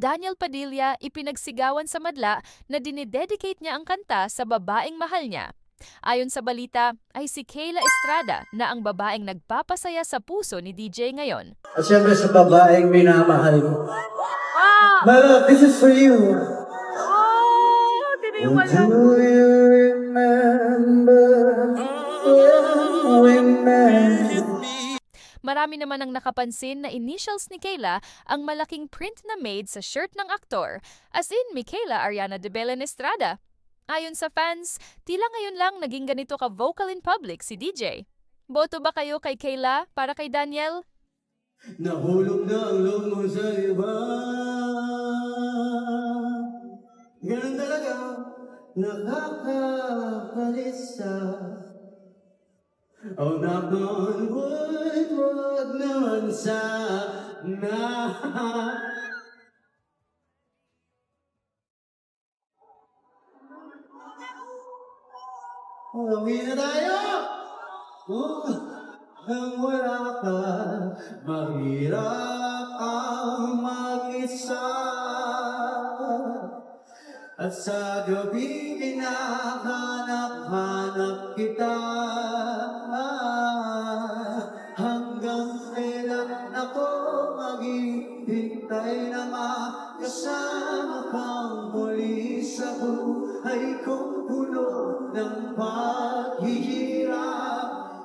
Daniel Padilla ipinagsigawan sa madla na dinededicate niya ang kanta sa babaeng mahal niya. Ayon sa balita, ay si Kayla Estrada na ang babaeng nagpapasaya sa puso ni DJ ngayon. At syempre sa babaeng minamahal mo. Wow! My love, this is for you. Oh! Do you Marami naman ang nakapansin na initials ni Kayla ang malaking print na made sa shirt ng aktor, as in Michaela Ariana de Belen Estrada. Ayon sa fans, tila ngayon lang naging ganito ka-vocal in public si DJ. Boto ba kayo kay Kayla para kay Daniel? Nahulog na ang loob mo sa iba Ganun talaga Nakakakalisa Oh, knock on wood, wag naman sana Uwi na tayo! Oh, ang wala ka, mahirap ang mag-isa. At sa gabi hinahanap-hanap kita kailan ako maghihintay na makasama kang muli sa buhay kong puno ng paghihirap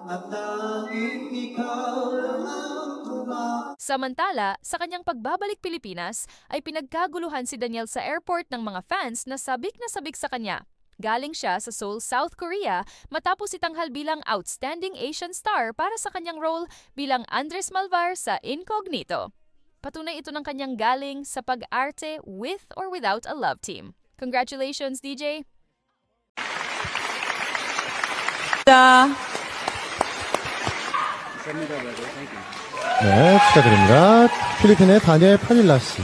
At tanging ikaw lang ang Samantala, sa kanyang pagbabalik Pilipinas, ay pinagkaguluhan si Daniel sa airport ng mga fans na sabik na sabik sa kanya. Galing siya sa Seoul, South Korea matapos itanghal bilang Outstanding Asian Star para sa kanyang role bilang Andres Malvar sa Incognito. Patunay ito ng kanyang galing sa pag-arte with or without a love team. Congratulations, DJ! 네, 축하드립니다. 필리핀의 다니엘 파딜라 씨.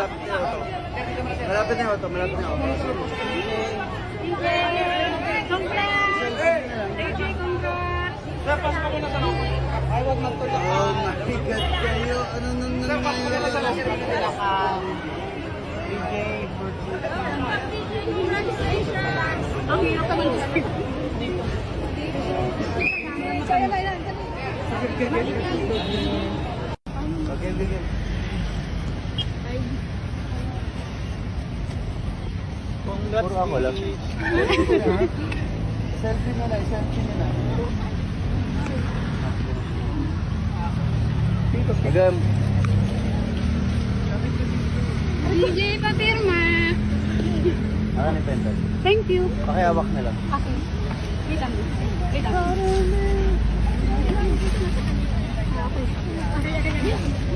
Malapit na ako, malapit na ako. Oh, mabigat kayo. Ano nang nangyayari? Okay, bigyan. Puro ako lang. selfie mo na, selfie mo na. Agam. DJ, papirma. Ano ni Pental? Thank you. Pakiawak na lang. Okay. Wait lang. Wait lang. Okay.